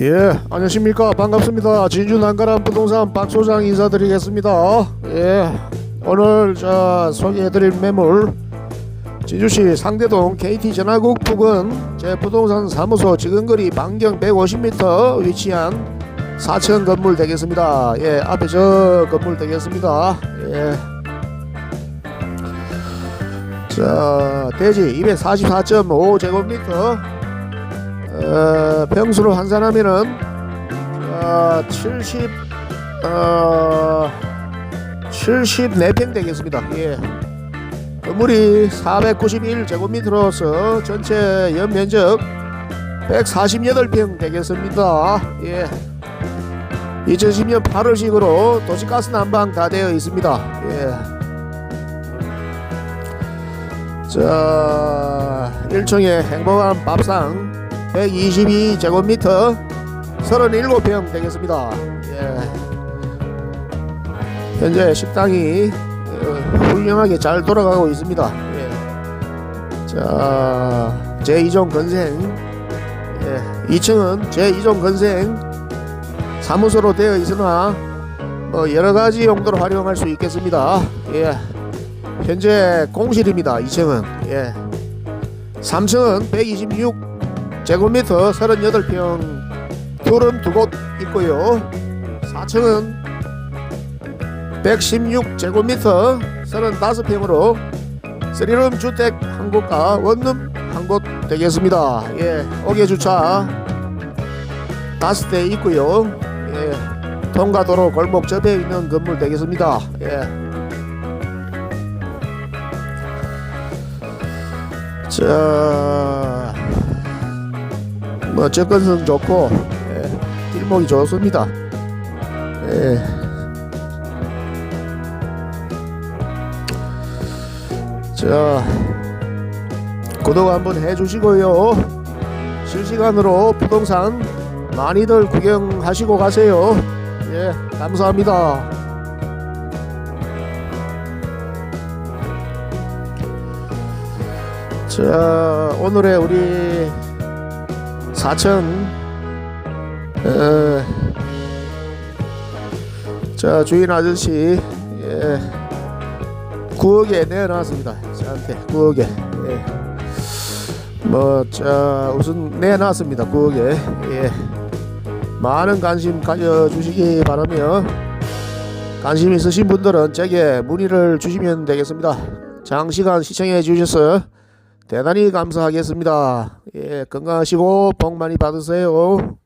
예, 안녕하십니까. 반갑습니다. 진주 난가람 부동산 박 소장 인사드리겠습니다. 예, 오늘 자 소개해드릴 매물 진주시 상대동 KT 전화국 부근 제 부동산 사무소 지근거리 반경 150m 위치한 4층 건물 되겠습니다. 예, 앞에 저 건물 되겠습니다. 예. 자, 대지 244.5제곱미터 어, 평수로 환산하면은 어, 70 어, 74평 되겠습니다. 예. 건물이 491제곱미터로서 전체 연면적 148평 되겠습니다. 예. 2010년 8월식으로 도시가스 난방 다 되어 있습니다. 예. 자, 1층에 행복한 밥상 122제곱미터 37평 되겠습니다. 예. 현재 식당이 어, 훌륭하게 잘 돌아가고 있습니다. 예. 자, 제2종 건생 예. 2층은 제2종 건생 사무소로 되어 있으나 뭐 여러 가지 용도로 활용할 수 있겠습니다. 예. 현재 공실입니다. 2층은 예. 3층은 126 제곱미터 38평 둘은 두곳 있고요. 4층은 116 제곱미터 35평으로 3룸 주택 한 곳과 원룸 한 곳 되겠습니다. 예, 옥외 주차 다섯 대 있고요. 예, 통과도로 골목 접해 있는 건물 되겠습니다. 예. 자, 뭐 접근성 좋고 예, 길목이 좋습니다. 예. 자, 구독 한번 해주시고요. 실시간으로 부동산 많이들 구경하시고 가세요. 예, 감사합니다. 자 오늘의 우리 사천 어, 자 주인 아저씨 예, 9억에 내놨습니다 저한테 9억에 예. 뭐자 우선 내놨습니다 9억에 예. 많은 관심 가져주시기 바라며 관심 있으신 분들은 제게 문의를 주시면 되겠습니다 장시간 시청해 주셔서 대단히 감사하겠습니다. 예, 건강하시고 복 많이 받으세요.